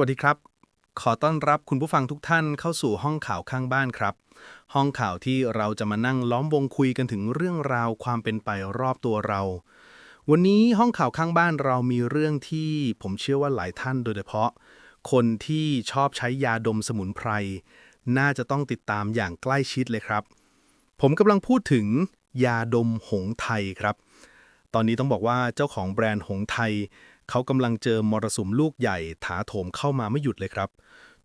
วัสดีครับ ขอต้อนรับคุณผู้ฟังทุกท่านเข้าสู่ห้องข่าวข้างบ้านครับ ห้องข่าวที่เราจะมานั่งล้อมวงคุยกันถึงเรื่องราวความเป็นไปรอบตัวเรา วันนี้ห้องข่าวข้างบ้านเรามีเรื่องที่ผมเชื่อว่าหลายท่านโดยเฉพาะ คนที่ชอบใช้ยาดมสมุนไพร น่าจะต้องติดตามอย่างใกล้ชิดเลยครับ ผมกำลังพูดถึงยาดมหงไทยครับ ตอนนี้ต้องบอกว่าเจ้าของแบรนด์หงไทย เขากำลังเจอมรสุมลูกใหญ่ถาโถมเข้ามาไม่หยุดเลยครับ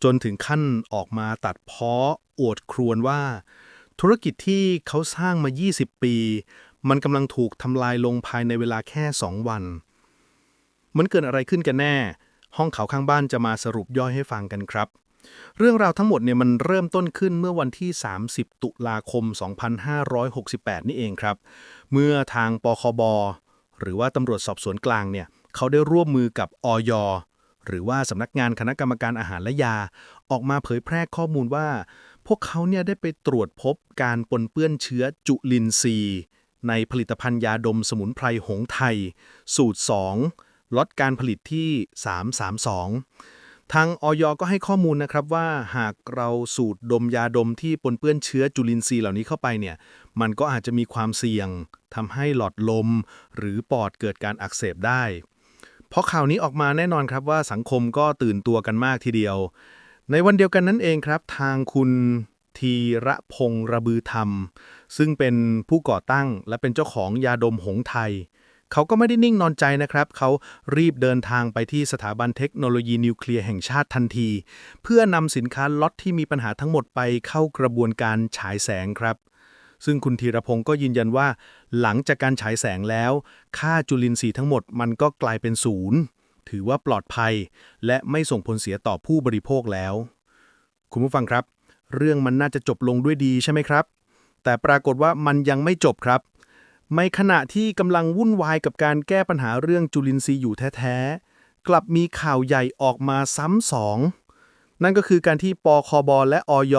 จนถึงขั้นออกมาตัดเพ้ออวดครวญว่า ธุรกิจที่เขาสร้างมา 20 ปี มันกำลังถูกทำลายลงภายในเวลาแค่ 2 วัน มันเกิดอะไรขึ้นกันแน่ ห้องเขาข้างบ้านจะมาสรุปย่อยให้ฟังกันครับเรื่องราวทั้งหมดเนี่ยมันเริ่มต้นขึ้นเมื่อวันที่ 30 ตุลาคม 2568 นี่เองครับ เมื่อทางปคบ หรือว่าตำรวจสอบสวนกลางเนี่ย เขาได้ร่วมมือกับอย หรือว่าสำนักงานคณะกรรมการอาหารและยา ออกมาเผยแพร่ข้อมูลว่า พวกเขาเนี่ยได้ไปตรวจพบการปนเปื้อนเชื้อจุลินทรีย์ ในผลิตภัณฑ์ยาดมสมุนไพรหงไทย สูตร 2 ลดการผลิตที่ 332ทางอยก็ให้ข้อมูลนะครับว่าหากเราสูดดมยาดมที่ปนเปื้อนเชื้อจุลินทรีย์เหล่านี้เข้าไปเนี่ย มันก็อาจจะมีความเสี่ยงทำให้หลอดลม หรือปอดเกิดการอักเสบได้ พราะข่าวนี้ออกมาแน่นอนครับว่าสังคมก็ตื่นตัวกันมากทีเดียว ในวันเดียวกันนั่นเองครับ ทางคุณธีระพงษ์ระบือธรรม ซึ่งเป็นผู้ก่อตั้งและเป็นเจ้าของยาดมหงไทย เขาก็ไม่ได้นิ่งนอนใจนะครับ เขารีบเดินทางไปที่สถาบันเทคโนโลยีนิวเคลียร์แห่งชาติทันที เพื่อนำสินค้าล็อตที่มีปัญหาทั้งหมดไปเข้ากระบวนการฉายแสงครับ ซึ่งคุณธีรพงศ์ก็ยืนยันว่า หลังจากการฉายแสงแล้ว ค่าจุลินทรีย์ทั้งหมดมันก็กลายเป็นศูนย์ถือว่าปลอดภัย และไม่ส่งผลเสียต่อผู้บริโภคแล้ว คุณผู้ฟังครับ เรื่องมันน่าจะจบลงด้วยดีใช่ไหมครับ แต่ปรากฏว่ามันยังไม่จบครับในขณะที่กำลังวุ่นวายกับการแก้ปัญหาเรื่องจุลินทรีย์อยู่แท้ๆ กลับมีข่าวใหญ่ออกมาซ้ำสอง นั่นก็คือการที่ปคบและอย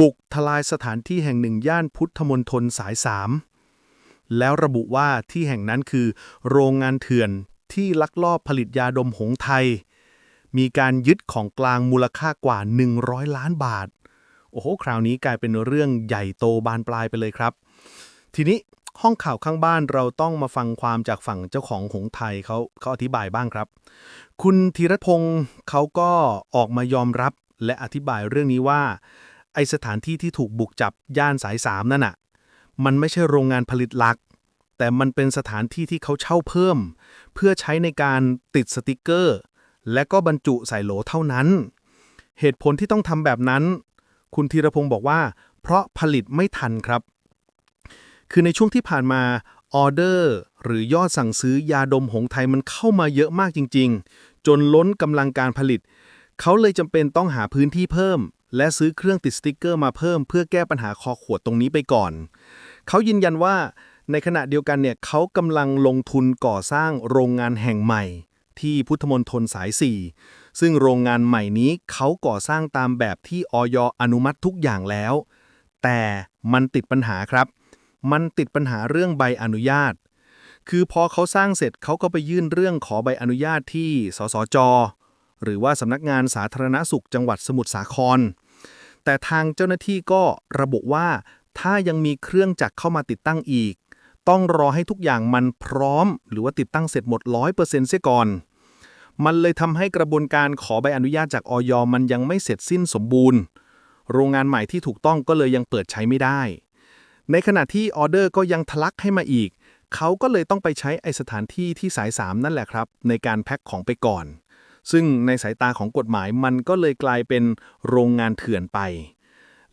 บุกทลายสถานที่แห่งหนึ่งย่านพุทธมณฑลสาย3แล้วระบุว่าที่แห่งนั้นคือ โรงงานเถื่อนที่ลักลอบผลิตยาดมหงไทย มีการยึดของกลางมูลค่ากว่า 100 ล้านบาท โอ้โห คราวนี้กลายเป็นเรื่องใหญ่โตบานปลายไปเลยครับ ทีนี้ห้องข่าวข้างบ้านเราต้องมาฟังความจากฝั่งเจ้าของหงไทยเขาเขาอธิบายบ้างครับ คุณธีรพงศ์เขาก็ออกมายอมรับและอธิบายเรื่องนี้ว่า ไอสถานที่ที่ถูกบุกจับย่านสายสามนั่นน่ะ มันไม่ใช่โรงงานผลิตหลัก แต่มันเป็นสถานที่ที่เขาเช่าเพิ่ม เพื่อใช้ในการติดสติกเกอร์ และก็บรรจุใส่โหลเท่านั้น เหตุผลที่ต้องทำแบบนั้น คุณธีรพงศ์บอกว่า เพราะผลิตไม่ทันครับ คือในช่วงที่ผ่านมาออเดอร์หรือยอดสั่งซื้อยาดมหงไทยมันเข้ามาเยอะมากจริง ๆ จนล้นกำลังการผลิต เขาเลยจำเป็นต้องหาพื้นที่เพิ่ม และซื้อเครื่องติดสติกเกอร์มาเพิ่มเพื่อแก้ปัญหาคอขวดตรงนี้ไปก่อน เขายืนยันว่าในขณะเดียวกันเนี่ยเขากำลังลงทุนก่อสร้างโรงงานแห่งใหม่ ที่พุทธมณฑลสาย 4 ซึ่งโรงงานใหม่นี้เขาก่อสร้างตามแบบที่อยอนุมัติทุกอย่างแล้ว แต่มันติดปัญหาครับ มันติดปัญหาเรื่องใบอนุญาต คือพอเขาสร้างเสร็จเขาก็ไปยื่นเรื่องขอใบอนุญาตที่ สสจ หรือว่าสำนักงานสาธารณสุขจังหวัดสมุทรสาคร แต่ทางเจ้าหน้าที่ก็ระบุว่า ถ้ายังมีเครื่องจักรเข้ามาติดตั้งอีก ต้องรอให้ทุกอย่างมันพร้อม หรือว่าติดตั้งเสร็จหมด 100%เสียก่อน มันเลยทำให้กระบวนการขอใบอนุญาตจากออยมันยังไม่เสร็จสิ้นสมบูรณ์ โรงงานใหม่ที่ถูกต้องก็เลยยังเปิดใช้ไม่ได้ ในขณะที่ออเดอร์ก็ยังทะลักให้มาอีกเขาก็เลยต้องไปใช้ไอสถานที่ที่สาย 3 นั่นแหละครับ ในการแพ็คของไปก่อน ซึ่งในสายตาของกฎหมายมันก็เลยกลายเป็นโรงงานเถื่อนไป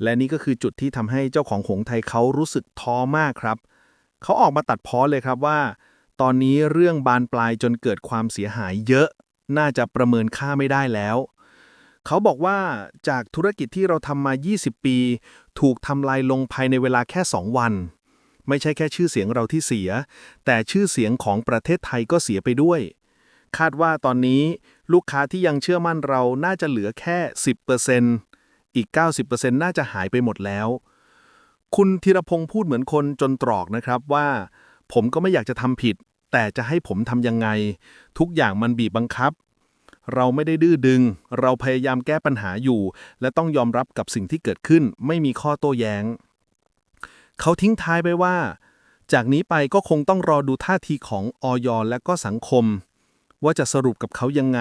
และนี่ก็คือจุดที่ทำให้เจ้าของหงไทยเขารู้สึกท้อมากครับ เขาออกมาตัดพ้อเลยครับว่า ตอนนี้เรื่องบานปลายจนเกิดความเสียหายเยอะ น่าจะประเมินค่าไม่ได้แล้ว เขาบอกว่าจากธุรกิจที่เราทำมา 20 ปี ถูกทำลายลงภายในเวลาแค่ 2 วันไม่ใช่แค่ชื่อเสียงเราที่เสีย แต่ชื่อเสียงของประเทศไทยก็เสียไปด้วย คาดว่าตอนนี้ ลูกค้าที่ยังเชื่อมั่นเราน่าจะเหลือแค่ 10%อีก 90%น่าจะหายไปหมดแล้ว คุณธีรพงศ์พูดเหมือนคนจนตรอกนะครับว่า ผมก็ไม่อยากจะทำผิด แต่จะให้ผมทำยังไง ทุกอย่างมันบีบบังคับ เราไม่ได้ดื้อดึง เราพยายามแก้ปัญหาอยู่ และต้องยอมรับกับสิ่งที่เกิดขึ้น ไม่มีข้อโต้แย้ง เขาทิ้งท้ายไปว่า จากนี้ไปก็คงต้องรอดูท่าทีของออยและก็สังคม ว่าจะสรุปกับเขายังไง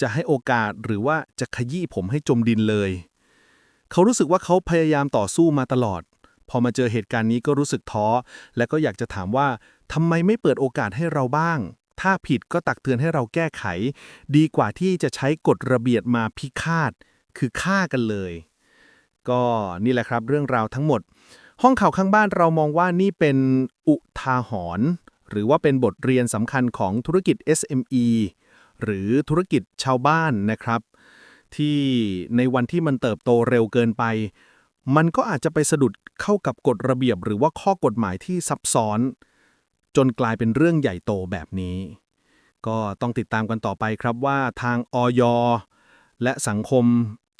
จะให้โอกาสหรือว่าจะขยี้ผมให้จมดินเลย เขารู้สึกว่าเขาพยายามต่อสู้มาตลอด พอมาเจอเหตุการณ์นี้ก็รู้สึกท้อ และก็อยากจะถามว่าทำไมไม่เปิดโอกาสให้เราบ้าง ถ้าผิดก็ตักเตือนให้เราแก้ไข ดีกว่าที่จะใช้กฎระเบียบมาพิฆาต คือฆ่ากันเลย ก็นี่แหละครับเรื่องราวทั้งหมดห้องข่าวข้างบ้านเรามองว่านี่เป็นอุทาหรณ์ หรือว่าเป็นบทเรียนสำคัญของธุรกิจ SME หรือธุรกิจชาวบ้านนะครับ ที่ในวันที่มันเติบโตเร็วเกินไป มันก็อาจจะไปสะดุดเข้ากับกฎระเบียบ หรือว่าข้อกฎหมายที่ซับซ้อน จนกลายเป็นเรื่องใหญ่โตแบบนี้ ก็ต้องติดตามกันต่อไปครับว่าทางอยและสังคม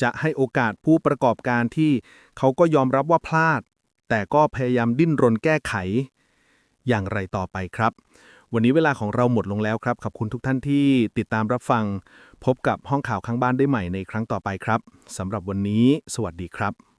จะให้โอกาสผู้ประกอบการที่เขาก็ยอมรับว่าพลาด แต่ก็พยายามดิ้นรนแก้ไข อย่างไรต่อไปครับ วันนี้เวลาของเราหมดลงแล้วครับ ขอบคุณทุกท่านที่ติดตามรับฟัง พบกับห้องข่าวข้างบ้านได้ใหม่ในครั้งต่อไปครับสำหรับวันนี้ สวัสดีครับ